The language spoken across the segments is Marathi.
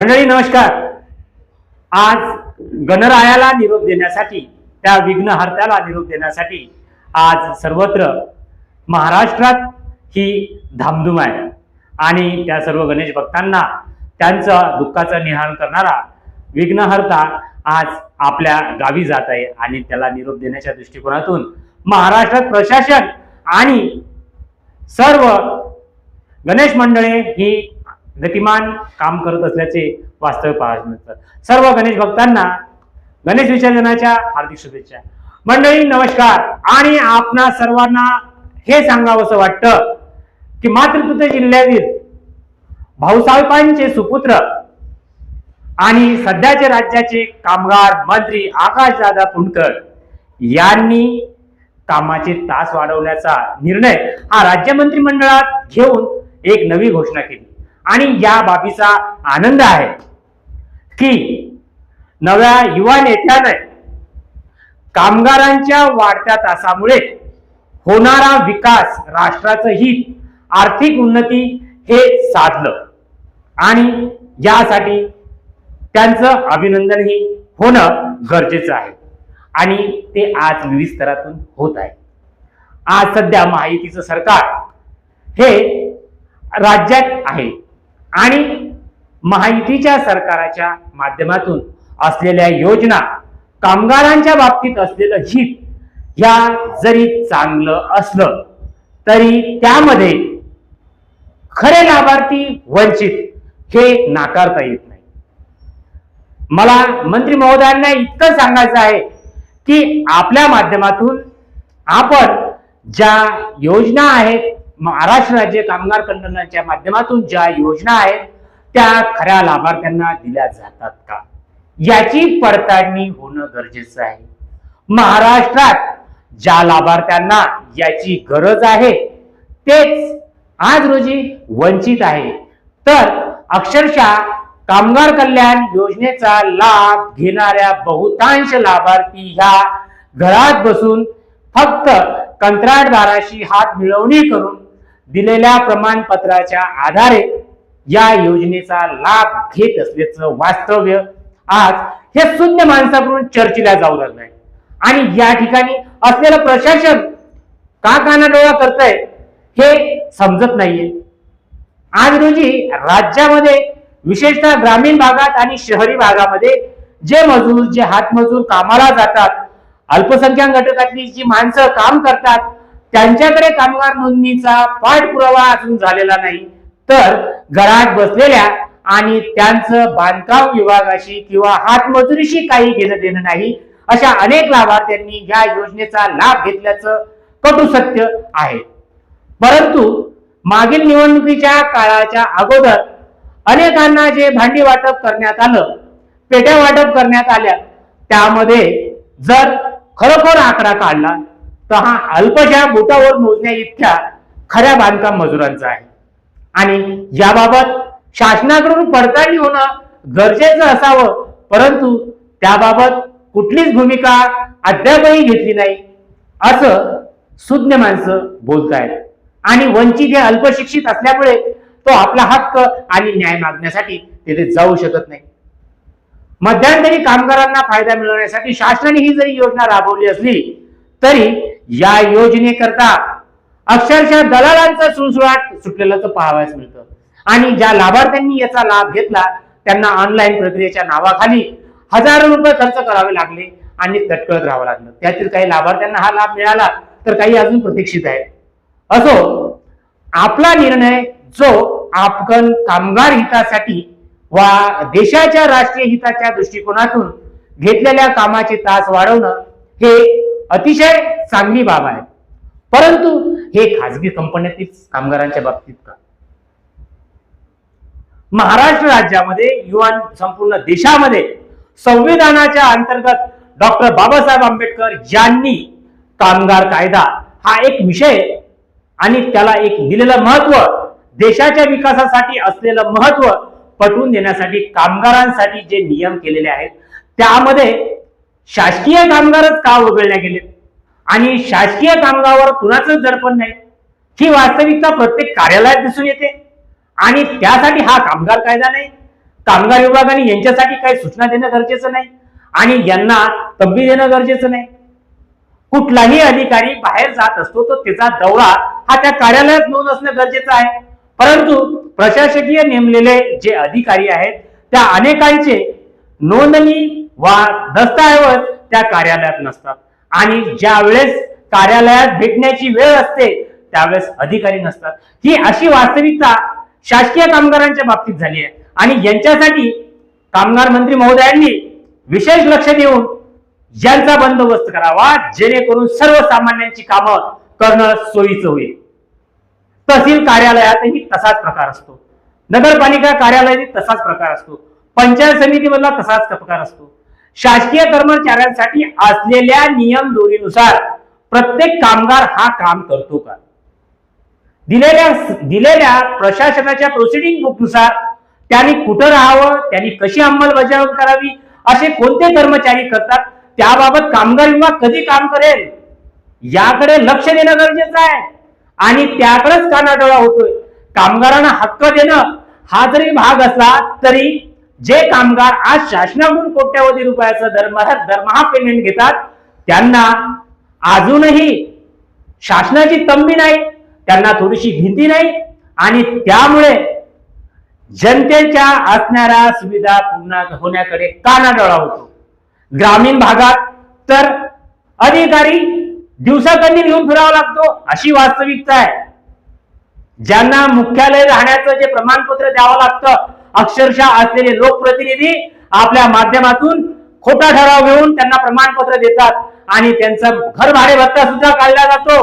मंडळी नमस्कार. आज गणरायाला निरोप देण्यासाठी त्या विघ्नहर्त्याला निरोप देण्यासाठी आज सर्वत्र महाराष्ट्रात ही धामधूम आहे. आणि त्या सर्व गणेश भक्तांना त्यांचं दुःखाचं निहाळ करणारा विघ्नहर्ता आज आपल्या गावी जात आहे आणि त्याला निरोप देण्याच्या दृष्टिकोनातून महाराष्ट्रात प्रशासन आणि सर्व गणेश मंडळे ही गतिमान काम करत असल्याचे वास्तव पाहायला मिळतं. सर्व गणेश भक्तांना गणेश विसर्जनाच्या हार्दिक शुभेच्छा. मंडळी नमस्कार. आणि आपणा सर्वांना हे सांगावंसं वाटतं की मातृत्व जिल्ह्यातील भाऊसाहेबांचे सुपुत्र आणि सध्याचे राज्याचे कामगार मंत्री आकाशदादा पुणकर यांनी कामाचे तास वाढवण्याचा निर्णय हा राज्य मंत्रिमंडळात घेऊन एक नवी घोषणा केली. आणि या बाबीचा आनंद आहे की नव्या युवा नेत्याने कामगारांच्या वाढत्या तासामुळे होणारा विकास राष्ट्राचं हित आर्थिक उन्नती हे साधलं. आणि यासाठी त्यांचं अभिनंदनही होणं गरजेचं आहे. आणि ते आज विविध स्तरातून होत आहे. आज सध्या महायुतीचं सरकार हे राज्यात आहे. आणि महायुतीच्या सरकाराच्या माध्यमातून असलेल्या योजना कामगारांच्या बाबतीत असलेलं हित या जरी चांगलं असलं तरी त्यामध्ये खरे लाभार्थी वंचित हे नाकारता येत नाही. मला मंत्री महोदयांना इतकं सांगायचं आहे की आपल्या माध्यमातून आपण ज्या योजना आहेत महाराष्ट्र राज्य कामगार कंडनाच्या माध्यमातून ज्या योजना आहेत त्या खऱ्या लाभार्थ्यांना दिल्या जातात का? याची पडताळणी होणं गरजेचं आहे. महाराष्ट्रात ज्या लाभार्थ्यांना याची गरज आहे तेच आज रोजी वंचित आहे. तर अक्षरशः कामगार कल्याण योजनेचा लाभ घेणाऱ्या बहुतांश लाभार्थी ह्या घरात बसून फक्त कंत्राटदाराशी हात मिळवणी करून दिलेल्या प्रमाणपत्राच्या आधारे या योजनेचा लाभ घेत असल्याचं वास्तव्य आज हे शून्य माणसाकडून चर्चेला जाऊ लागलंय. आणि या ठिकाणी असलेलं प्रशासन का कानाडोळा आहे हे समजत नाहीये. आज रोजी राज्यामध्ये विशेषतः ग्रामीण भागात आणि शहरी भागामध्ये जे मजूर जे हातमजूर कामाला जातात अल्पसंख्याक घटकातली जी माणसं काम करतात त्यांच्याकडे कामगार नोंदणीचा पाठपुरावा अजून झालेला नाही. तर घरात बसलेल्या आणि त्यांचं बांधकाम विभागाशी किंवा हातमजुरीशी काही घेणं देणं नाही अशा अनेक लाभार्थ्यांनी या योजनेचा लाभ घेतल्याचं कटू सत्य आहे. परंतु मागील निवडणुकीच्या काळाच्या अगोदर अनेकांना जे भांडी वाटप करण्यात आलं पेट्या वाटप करण्यात आल्या त्यामध्ये जर खरोखर आकडा काढला तर हा अल्पशा बोटावर मोजण्या इतक्या खऱ्या बांधकाम मजुरांचा आहे. आणि याबाबत शासनाकडून पडताळणी होणं गरजेचं असावं परंतु त्याबाबत कुठलीच भूमिका अद्यापही घेतली नाही असं सुज्ञ माणसं बोलतायत. आणि वंचित हे अल्पशिक्षित असल्यामुळे तो आपला हक्क आणि न्याय मागण्यासाठी तिथे जाऊ शकत नाही. मध्यंतरी कामगारांना फायदा मिळवण्यासाठी शासनाने ही जरी योजना राबवली असली तरी या योजनेकरता अक्षरशः दलालांचा सुळसुळाट सुटलेलं तर पाहावयास मिळतं. आणि ज्या लाभार्थ्यांनी याचा लाभ घेतला त्यांना ऑनलाईन प्रक्रियेच्या नावाखाली हजारो रुपये खर्च करावे लागले आणि तटकळत राहावं लागलं. त्यातील काही लाभार्थ्यांना हा लाभ मिळाला तर काही अजून प्रतीक्षित आहे असो आपला निर्णय जो आपण कामगार हितासाठी वा देशाच्या राष्ट्रीय हिताच्या दृष्टिकोनातून घेतलेल्या कामाचे तास वाढवणं हे अतिशय चांगली बाब आहे. परंतु हे खाजगी कंपन्यातील कामगारांच्या बाबतीत का? महाराष्ट्र राज्यामध्ये युवा संपूर्ण देशामध्ये संविधानाच्या अंतर्गत डॉक्टर बाबासाहेब आंबेडकर यांनी कामगार कायदा हा एक विषय आणि त्याला एक दिलेलं महत्त्व देशाच्या विकासासाठी असलेलं महत्त्व पटवून देण्यासाठी कामगारांसाठी जे नियम केलेले आहेत त्यामध्ये शासकीय कामगारच का वगळल्या गेले? आणि शासकीय कामगारावर कुणाचंच दडपण नाही. ही वास्तविकता प्रत्येक कार्यालयात दिसून येते. आणि त्यासाठी हा कामगार कायदा नाही. कामगार विभागाने यांच्यासाठी काही सूचना देणं गरजेचं नाही. आणि यांना तब्बी देणं गरजेचं नाही. कुठलाही अधिकारी बाहेर जात असतो तर त्याचा दौरा हा त्या कार्यालयात नोंद असणं गरजेचं आहे. परंतु प्रशासकीय नेमलेले जे अधिकारी आहेत त्या अनेकांचे नोंदणी वा दस्तऐवज त्या कार्यालयात नसतात. आणि ज्या वेळेस कार्यालयात भेटण्याची वेळ असते त्यावेळेस अधिकारी नसतात. ही अशी वास्तविकता शासकीय कामगारांच्या बाबतीत झाली आहे. आणि यांच्यासाठी कामगार मंत्री महोदयांनी विशेष लक्ष देऊन यांचा बंदोबस्त करावा जेणेकरून सर्वसामान्यांची कामं करणं सोयीचं होईल. तहसील कार्यालयातही तसाच प्रकार असतो. नगरपालिका कार्यालयातही तसाच प्रकार असतो. पंचायत समितीमधला तसाच प्रकार असतो. शासकीय कर्मचाऱ्यांसाठी असलेल्या नियम दोरीनुसार प्रत्येक कामगार हा काम करतो का? दिलेल्या दिलेल्या प्रशासनाच्या प्रोसिडिंग बुकनुसार त्यांनी कुठं राहावं त्यांनी कशी अंमलबजावणी करावी असे कोणते कर्मचारी करतात त्याबाबत कामगार विभाग कधी काम करेल याकडे लक्ष देणं गरजेचं आहे. आणि त्याकडेच कानाडोळा होतोय. कामगारांना हक्क देणं हा जरी भाग असला तरी जे कामगार आज शासनाकडून कोट्यावधी रुपयाचा दरमहा दरमहा पेमेंट घेतात त्यांना अजूनही शासनाची तंबी नाही त्यांना थोडीशी भीती नाही आणि त्यामुळे जनतेच्या असणाऱ्या सुविधा पूर्ण होण्याकडे कानाडोळा होतो. ग्रामीण भागात तर अधिकारी दिवसाकंदी घेऊन फिरावा लागतो अशी वास्तविकता आहे. ज्यांना मुख्यालय राहण्याचं जे प्रमाणपत्र द्यावं लागतं अक्षरशः असलेले लोकप्रतिनिधी आपल्या माध्यमातून खोटा ठराव घेऊन त्यांना प्रमाणपत्र देतात आणि त्यांचा घर भाडे भत्ता सुद्धा काढला जातो.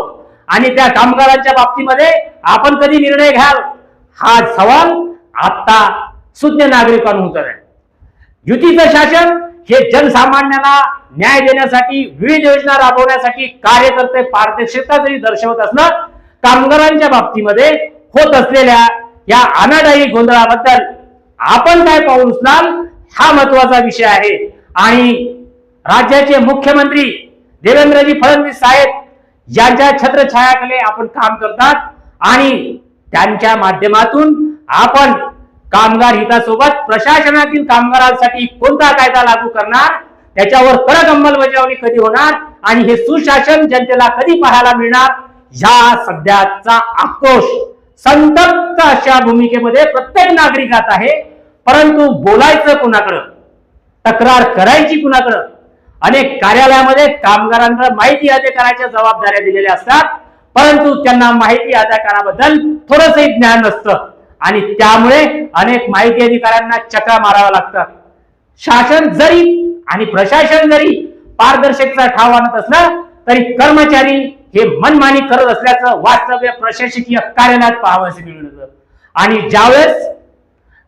आणि त्या कामगारांच्या बाबतीमध्ये आपण कधी निर्णय घ्याल? हा सवाल आता सुज्ञ नागरिकांना उत्तर आहे. युतीचं शासन हे जनसामान्यांना न्याय देण्यासाठी विविध योजना राबवण्यासाठी कार्यकर्ते पारदर्शकता जरी दर्शवत असलं कामगारांच्या बाबतीमध्ये होत असलेल्या या अनादायी गोंधळाबद्दल आपण काय पाऊल उचलाल हा महत्त्वाचा विषय आहे. आणि राज्याचे मुख्यमंत्री देवेंद्रजी फडणवीस साहेब यांच्या छत्रछायाकडे आपण काम करतात आणि त्यांच्या माध्यमातून आपण कामगार हितासोबत प्रशासनातील कामगारांसाठी कोणता कायदा लागू करणार त्याच्यावर कडक अंमलबजावणी कधी होणार आणि हे सुशासन जनतेला कधी पाहायला मिळणार ह्या सध्याचा आक्रोश संतप्त अशा भूमिकेमध्ये प्रत्येक नागरिकात आहे. परंतु बोलायचं कुणाकडं? तक्रार करायची कुणाकडं? अनेक कार्यालयामध्ये कामगारांना माहिती अधिकाराच्या जबाबदाऱ्या दिलेल्या असतात परंतु त्यांना माहिती अधिकाराबद्दल थोडंसही ज्ञान नसतं. आणि त्यामुळे अनेक माहिती अधिकाऱ्यांना चक्रा माराव्या लागतात. शासन जरी आणि प्रशासन जरी पारदर्शकता ठाव आणत असलं तरी कर्मचारी हे मनमानी करत असल्याचं वास्तव्य प्रशासकीय कार्यालयात पाहावयास मिळतं. आणि ज्यावेळेस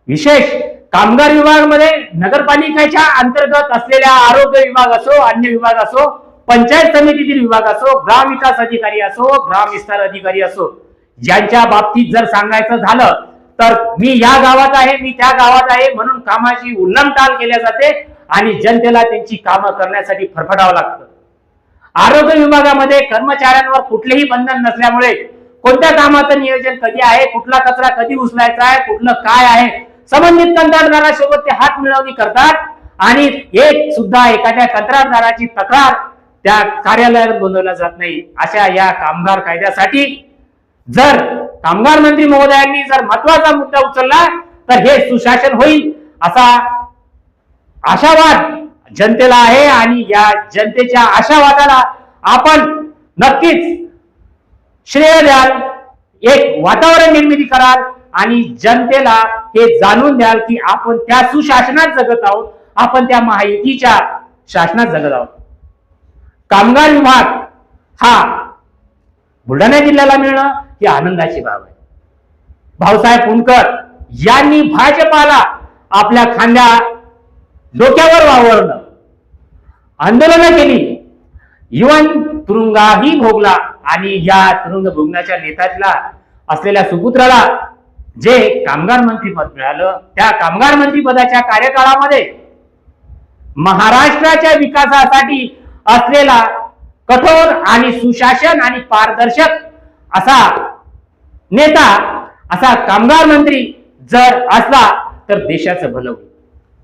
विशेष कामगार विभागामध्ये नगरपालिकेच्या अंतर्गत असलेल्या आरोग्य विभाग असो अन्य विभाग असो पंचायत समितीतील विभाग असो ग्राम विकास अधिकारी असो ग्राम विस्तार अधिकारी असो ज्यांच्या बाबतीत जर सांगायचं झालं तर मी या गावात आहे मी त्या गावात आहे म्हणून कामाची उल्लंघटाल केल्या जाते आणि जनतेला त्यांची कामं करण्यासाठी फरफडावं लागतं. आरोग्य विभागामध्ये कर्मचाऱ्यांवर कुठलेही बंधन नसल्यामुळे कोणत्या कामाचं नियोजन कधी आहे कुठला कचरा कधी उचलायचा आहे कुठलं काय आहे संबंधित कंत्राटदारासोबत ते हात मिळवणी करतात आणि एक सुद्धा एखाद्या कंत्राटदाराची तक्रार त्या कार्यालयात नोंदवल्या जात नाही. अशा या कामगार कायद्यासाठी जर कामगार मंत्री महोदयांनी जर महत्त्वाचा मुद्दा उचलला तर हे सुशासन होईल असा आशावाद जनतेला आहे आणि या जनतेच्या आशावादाला आपण नक्कीच श्रेय द्याल. एक वातावरण निर्मिती कराल. आणि जनतेला हे जाणून द्याल की आपण त्या सुशासनात जगत आहोत आपण त्या महायुतीच्या शासनात जगत आहोत. कामगार विभाग हा बुलढाणा जिल्ह्याला मिळणं ही आनंदाची बाब आहे. भाऊसाहेब पुणकर यांनी भाजपाला आपल्या खांद्या डोक्यावर वावरलं आंदोलनं केली. युवन तुरुंगाही भोगला आणि या तुरुंग भोगण्याच्या नेत्याला असलेल्या सुपुत्राला जे कामगार मंत्रीपद मिळालं त्या कामगार मंत्रीपदाच्या कार्यकाळामध्ये महाराष्ट्राच्या विकासासाठी असलेला कठोर आणि सुशासन आणि पारदर्शक असा नेता असा कामगार मंत्री जर असला तर देशाचं भलं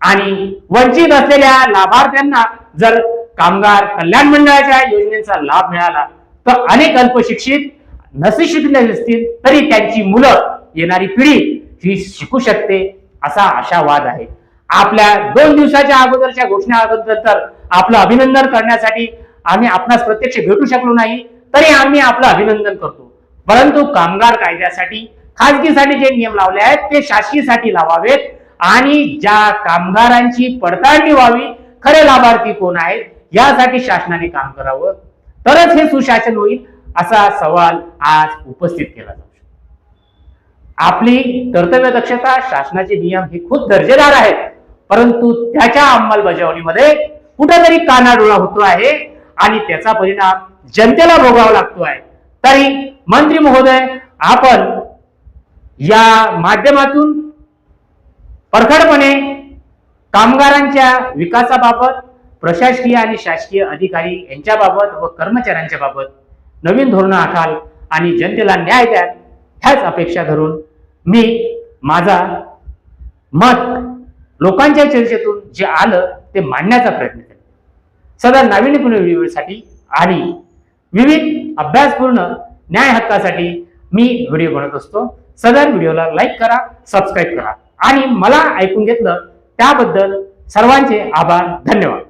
आणि वंचित असलेल्या लाभार्थ्यांना जर कामगार कल्याण मंडळाच्या योजनेचा लाभ मिळाला तर अनेक अल्पशिक्षित नसे शिकले असतील तरी त्यांची मुलं येणारी पिढी ही शिकू शकते असा आशावाद आहे. आपल्या दोन दिवसाच्या अगोदरच्या घोषणेनंतर आपलं अभिनंदन करण्यासाठी आम्ही आपणास प्रत्यक्ष भेटू शकलो नाही तरी आम्ही आपलं अभिनंदन करतो. परंतु कामगार कायद्यासाठी खाजगीसाठी जे नियम लावले आहेत ते शासकीसाठी लावावेत आणि ज्या कामगारांची पडताळणी व्हावी खरे लाभार्थी कोण आहेत यासाठी शासनाने काम करावं. तरच हे सुशासन होईल असा सवाल आज उपस्थित केला जातो. आपली कर्तव्य दक्षता शासनाचे नियम हे खूप दर्जेदार आहेत. परंतु त्याच्या अंमलबजावणीमध्ये कुठेतरी कानाडोळा होतो आहे आणि त्याचा परिणाम जनतेला भोगावा लागतो आहे. तरी मंत्री महोदय आपण या माध्यमातून परखडपणे कामगारांच्या विकासाबाबत प्रशासकीय आणि शासकीय अधिकारी यांच्याबाबत व कर्मचाऱ्यांच्या बाबत नवीन धोरणं आखाल आणि जनतेला न्याय द्याल ह्याच अपेक्षा धरून मी माझा मत लोकांच्या चर्चेतून जे आलं ते मांडण्याचा प्रयत्न केला सदा नाविन्यपूर्ण व्हिडिओसाठी आणि विविध अभ्यासपूर्ण न्याय हक्कासाठी मी व्हिडिओ बनवत असतो. सदर व्हिडिओला लाईक करा सबस्क्राईब करा. आणि मला ऐकून घेतलं त्याबद्दल सर्वांचे आभार धन्यवाद.